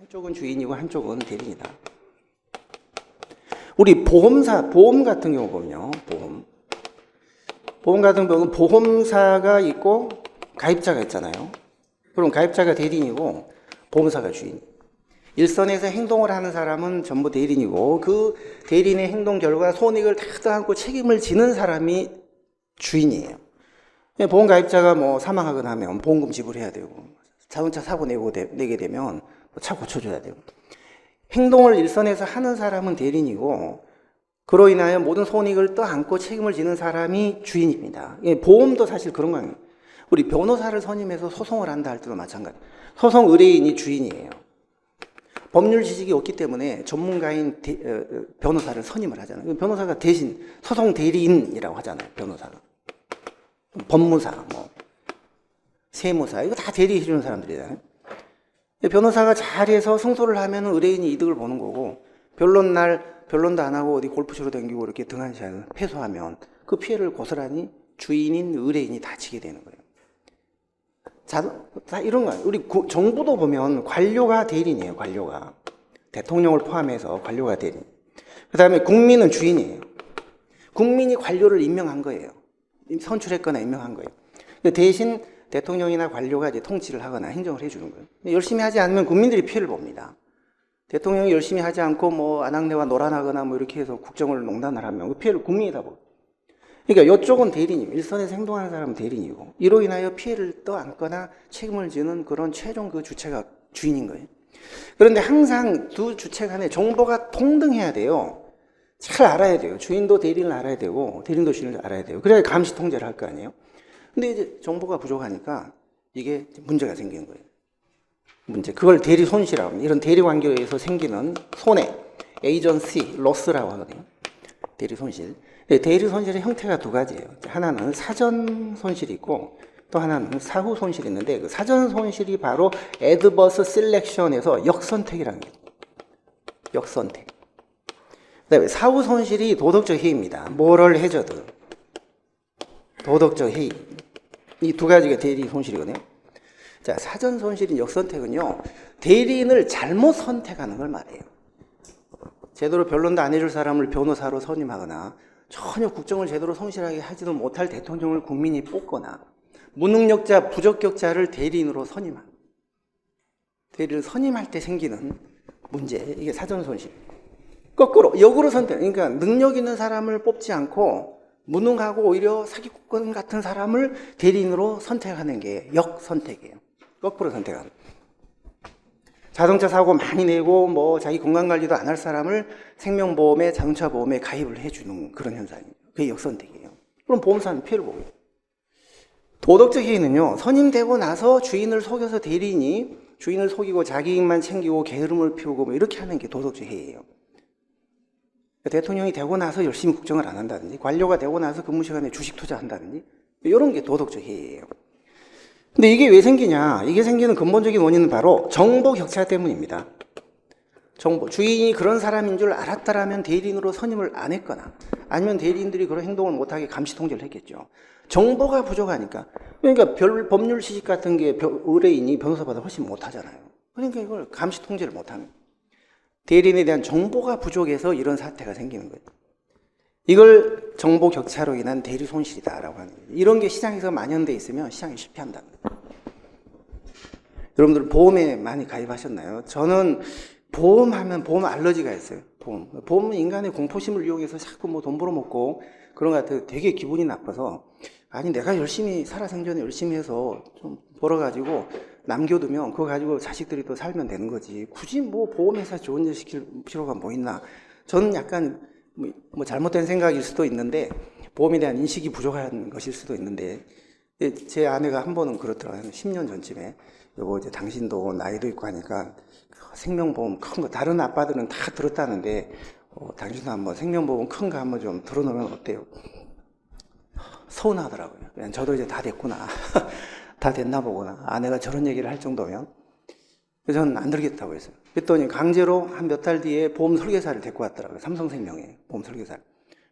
한쪽은 주인이고 한쪽은 대리인이다. 우리 보험사, 보험 같은 경우 보면요. 보험. 보험 같은 경우는 보험사가 있고 가입자가 있잖아요. 그럼 가입자가 대리인이고 보험사가 주인. 일선에서 행동을 하는 사람은 전부 대리인이고 그 대리인의 행동 결과 손익을 다 떠안고 책임을 지는 사람이 주인이에요. 보험 가입자가 뭐 사망하거나 하면 보험금 지불해야 되고 자동차 사고 내고 되- 내게 되면 차 고쳐줘야 되고 행동을 일선에서 하는 사람은 대리인이고 그로 인하여 모든 손익을 떠안고 책임을 지는 사람이 주인입니다. 예, 보험도 사실 그런 거예요. 우리 변호사를 선임해서 소송을 한다 할 때도 마찬가지. 소송 의뢰인이 주인이에요. 법률 지식이 없기 때문에 전문가인 대- 어, 어, 변호사를 선임을 하잖아요. 그 변호사가 대신 소송 대리인이라고 하잖아요. 변호사가. 법무사, 뭐 세무사 이거 다 대리해 주는 사람들이잖아요. 변호사가 잘해서 승소를 하면 의뢰인이 이득을 보는 거고 변론 날 변론도 안 하고 어디 골프치러 다니고 이렇게 등한시하고 패소하면 그 피해를 고스란히 주인인 의뢰인이 다치게 되는 거예요. 자, 다 이런 거예요. 우리 구- 정부도 보면 관료가 대리인이에요. 관료가 대통령을 포함해서 관료가 대리인. 그 다음에 국민은 주인이에요. 국민이 관료를 임명한 거예요. 선출했거나 임명한 거예요. 대신 대통령이나 관료가 이제 통치를 하거나 행정을 해주는 거예요. 열심히 하지 않으면 국민들이 피해를 봅니다. 대통령이 열심히 하지 않고 뭐 안학내와 노란하거나 뭐 이렇게 해서 국정을 농단을 하면 그 피해를 국민이 다 보고. 그러니까 이쪽은 대리인이고 일선에서 행동하는 사람은 대리인이고 이로 인하여 피해를 떠안거나 책임을 지는 그런 최종 그 주체가 주인인 거예요. 그런데 항상 두 주체 간에 정보가 통등해야 돼요. 잘 알아야 돼요. 주인도 대리인을 알아야 되고 대리인도 주인을 알아야 돼요. 그래야 감시 통제를 할 거 아니에요. 근데 이제 정보가 부족하니까 이게 문제가 생기는 거예요. 문제. 그걸 대리 손실이라고. 이런 대리 관계에 의해서 생기는 손해, 에이전시, 로스라고 하거든요. 대리 손실. 네, 대리 손실의 형태가 두 가지예요. 하나는 사전 손실이 있고 또 하나는 사후 손실이 있는데 그 사전 손실이 바로 애드버스 셀렉션에서 역선택이라는 게 역선택. 그다음에 사후 손실이 도덕적 해이입니다. 모럴 해저드. 도덕적 해이. 이 두 가지가 대리 손실이거든요. 자, 사전 손실인 역선택은요, 대리인을 잘못 선택하는 걸 말해요. 제대로 변론도 안 해줄 사람을 변호사로 선임하거나, 전혀 국정을 제대로 성실하게 하지도 못할 대통령을 국민이 뽑거나, 무능력자, 부적격자를 대리인으로 선임한. 대리를 선임할 때 생기는 문제, 이게 사전 손실. 거꾸로, 역으로 선택. 그러니까 능력 있는 사람을 뽑지 않고, 무능하고 오히려 사기꾼 같은 사람을 대리인으로 선택하는 게 역선택이에요. 거꾸로 선택하는. 자동차 사고 많이 내고 뭐 자기 건강 관리도 안 할 사람을 생명보험에 자동차 보험에 가입을 해주는 그런 현상이에요. 그게 역선택이에요. 그럼 보험사는 피해를 보고요. 도덕적 해이는요, 선임되고 나서 주인을 속여서 대리인이 주인을 속이고 자기 이익만 챙기고 게으름을 피우고 뭐 이렇게 하는 게 도덕적 해이예요. 대통령이 되고 나서 열심히 국정을 안 한다든지, 관료가 되고 나서 근무 시간에 주식 투자한다든지, 이런 게 도덕적 해이예요. 근데 이게 왜 생기냐? 이게 생기는 근본적인 원인은 바로 정보 격차 때문입니다. 정보, 주인이 그런 사람인 줄 알았다라면 대리인으로 선임을 안 했거나, 아니면 대리인들이 그런 행동을 못하게 감시 통제를 했겠죠. 정보가 부족하니까. 그러니까 별, 법률 시식 같은 게 벼- 의뢰인이 변호사보다 훨씬 못하잖아요. 그러니까 이걸 감시 통제를 못합니다. 대리인에 대한 정보가 부족해서 이런 사태가 생기는 거예요. 이걸 정보 격차로 인한 대리 손실이다라고 하는 거예요. 이런 게 시장에서 만연돼 있으면 시장이 실패한다. 여러분들 보험에 많이 가입하셨나요? 저는 보험하면 보험 알러지가 있어요. 보험. 보험은 인간의 공포심을 이용해서 자꾸 뭐 돈 벌어먹고 그런 것 같아서 되게 기분이 나빠서 아니 내가 열심히 살아생전에 열심히 해서 좀 벌어가지고 남겨두면 그거 가지고 자식들이 또 살면 되는 거지. 굳이 뭐 보험회사 좋은 일 시킬 필요가 뭐 있나. 저는 약간 뭐, 뭐 잘못된 생각일 수도 있는데 보험에 대한 인식이 부족한 것일 수도 있는데 예, 제 아내가 한 번은 그렇더라고요. 한 10년 전쯤에 여보 이제 당신도 나이도 있고 하니까 그 생명보험 큰 거 다른 아빠들은 다 들었다는데 어, 당신도 한번 생명보험 큰 거 한번 좀 들어놓으면 어때요? 서운하더라고요. 저도 이제 다 됐구나. 다 됐나 보구나. 아내가 저런 얘기를 할 정도면. 그래서 저는 안 들겠다고 했어요. 그랬더니 강제로 한 몇 달 뒤에 보험 설계사를 데리고 왔더라고요. 삼성생명에 보험 설계사를.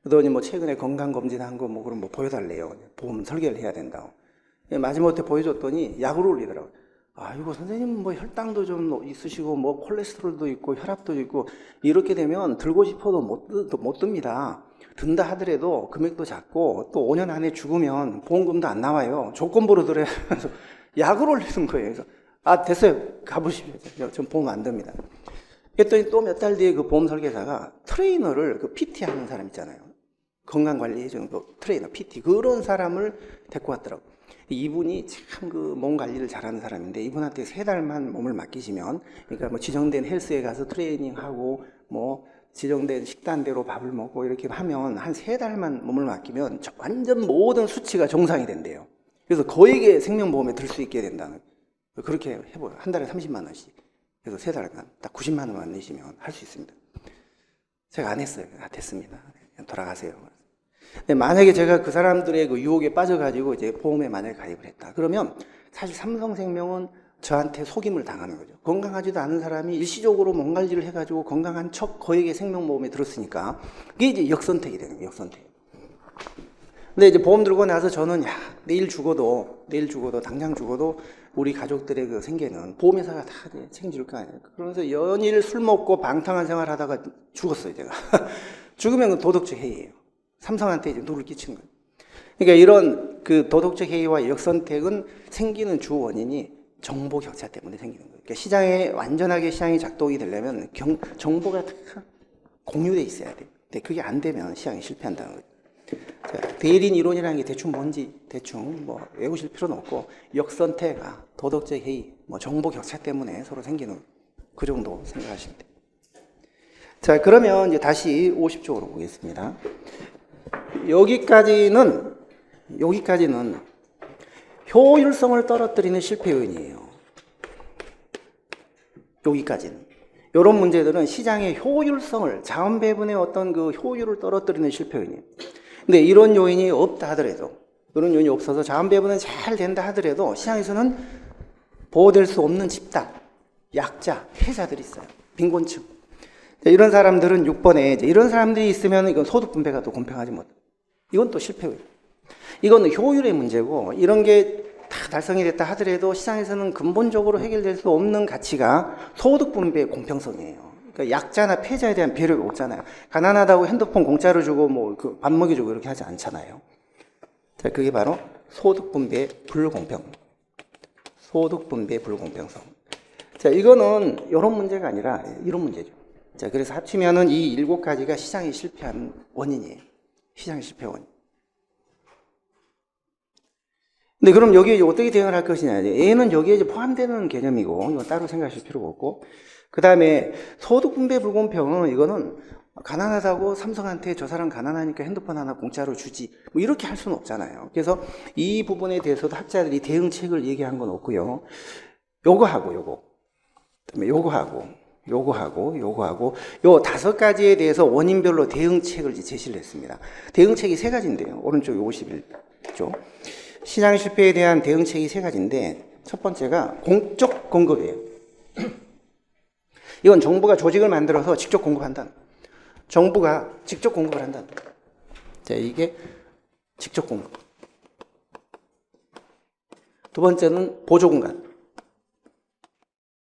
그러더니 뭐 최근에 건강검진 한 거 뭐 그럼 뭐 보여달래요. 보험 설계를 해야 된다고. 예, 마지못해 보여줬더니 약을 올리더라고요. 아이고 선생님 뭐 혈당도 좀 있으시고 뭐 콜레스테롤도 있고 혈압도 있고 이렇게 되면 들고 싶어도 못, 드- 못 듭니다. 든다 하더라도 금액도 작고 또 5년 안에 죽으면 보험금도 안 나와요. 조건부로 들어야 해서 약을 올리는 거예요. 그래서 아 됐어요. 가보십시오. 전 보험 안 듭니다. 그랬더니 또 몇 달 뒤에 그 보험 설계사가 트레이너를 그 PT 하는 사람 있잖아요. 건강 관리 해주는 그 트레이너, PT 그런 사람을 데리고 왔더라고. 이분이 참 그 몸 관리를 잘하는 사람인데 이분한테 세 달만 몸을 맡기시면 그러니까 뭐 지정된 헬스에 가서 트레이닝하고 뭐 지정된 식단대로 밥을 먹고 이렇게 하면 한 세 달만 몸을 맡기면 저- 완전 모든 수치가 정상이 된대요. 그래서 거액의 생명보험에 들 수 있게 된다는 그렇게 해보요. 한 달에 30만 원씩. 그래서 세 달간 딱 90만 원만 내시면 할 수 있습니다. 제가 안 했어요. 아, 됐습니다. 돌아가세요. 근데 만약에 제가 그 사람들의 그 유혹에 빠져가지고 이제 보험에 만약에 가입을 했다. 그러면 사실 삼성생명은 저한테 속임을 당하는 거죠. 건강하지도 않은 사람이 일시적으로 몸 관리를 해가지고 건강한 척 거액의 생명보험에 들었으니까 그게 이제 역선택이 되는 거예요. 역선택. 근데 이제 보험 들고 나서 저는 야 내일 죽어도 내일 죽어도 당장 죽어도 우리 가족들의 그 생계는 보험회사가 다 책임질 거 아니에요. 그러면서 연일 술 먹고 방탕한 생활하다가 죽었어요 제가. 죽으면 그 도덕적 해이예요. 삼성한테 이제 누를 끼친 거예요. 그러니까 이런 그 도덕적 해이와 역선택은 생기는 주 원인이 정보 격차 때문에 생기는 거예요. 그러니까 시장에 완전하게 시장이 작동이 되려면 경, 정보가 다 공유돼 있어야 돼요. 근데 그게 안 되면 시장이 실패한다는 거죠. 자, 대리인 이론이라는 게 대충 뭔지 대충 뭐 외우실 필요는 없고 역선택아 도덕적 해이 뭐 정보 격차 때문에 서로 생기는 그 정도 생각하시면 돼요. 자 그러면 이제 다시 50쪽으로 보겠습니다. 여기까지는 여기까지는 효율성을 떨어뜨리는 실패 요인이에요. 여기까지는. 이런 문제들은 시장의 효율성을, 자원 배분의 어떤 그 효율을 떨어뜨리는 실패 요인이에요. 근데 이런 요인이 없다 하더라도, 이런 요인이 없어서 자원 배분은 잘 된다 하더라도 시장에서는 보호될 수 없는 집단, 약자, 패자들이 있어요. 빈곤층. 자, 이런 사람들은 6번에 이제 이런 사람들이 있으면 이건 소득 분배가 또 공평하지 못. 이건 또 실패 요인. 이거는 효율의 문제고 이런 게 다 달성이 됐다 하더라도 시장에서는 근본적으로 해결될 수 없는 가치가 소득 분배의 공평성이에요. 그러니까 약자나 패자에 대한 배려가 없잖아요. 가난하다고 핸드폰 공짜로 주고 뭐그밥 먹여주고 이렇게 하지 않잖아요. 자, 그게 바로 소득 분배의 불공평. 소득 분배의 불공평성. 자, 이거는 이런 문제가 아니라 이런 문제죠. 자, 그래서 합치면은 이 일곱 가지가 시장이 실패한 원인이에요. 시장의 실패 원인. 근데 그럼 여기에 어떻게 대응을 할 것이냐. 얘는 여기에 이제 포함되는 개념이고, 이건 따로 생각하실 필요가 없고. 그 다음에 소득 분배 불공평은 이거는 가난하다고 삼성한테 저 사람 가난하니까 핸드폰 하나 공짜로 주지. 뭐 이렇게 할 수는 없잖아요. 그래서 이 부분에 대해서도 학자들이 대응책을 얘기한 건 없고요. 요거 하고 요거. 그다음에 요거 하고 요거 하고 요거 하고 요 다섯 가지에 대해서 원인별로 대응책을 제시를 했습니다. 대응책이 세 가지인데요. 오른쪽 51쪽. 시장 실패에 대한 대응책이 세 가지인데 첫 번째가 공적 공급이에요. 이건 정부가 조직을 만들어서 직접 공급한다. 정부가 직접 공급을 한다. 자, 이게 직접 공급. 두 번째는 보조 공간.